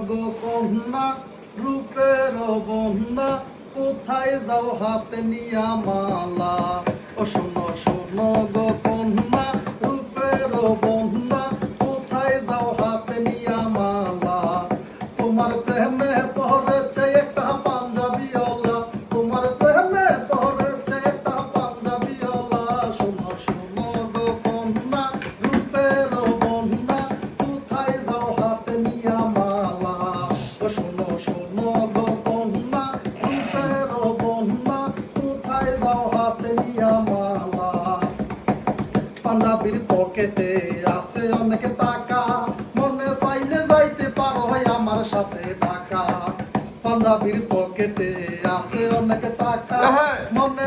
গো রূপের বন্যা কোথায় যাও হাতে নিয়া মালা? ও শোনো পাঞ্জাবির পকেটে আছে অনেক টাকা। মনে চাইলে যাইতে পারো আমার সাথে ঢাকা। পাঞ্জাবির পকেটে আছে অনেক টাকা। মনে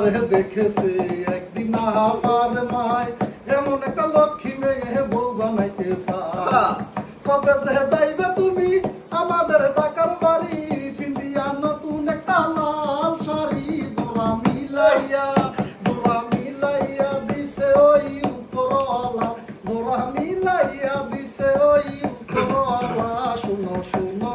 তোমার দেখেছি একদিন আমার মায় এমন একটা লক্ষ্মী মেয়ে বউ বানাইতে কবে যে যাইবে তুমি আমাদের টাকার বাড়ি জোড়া মিলাইয়া শুনো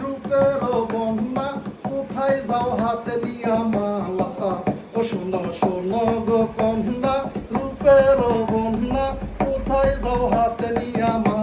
রূপের কোথায় যাও হাতে দিয়া মা কন্যা কোথায় যাও হাতে নিয়ে আমার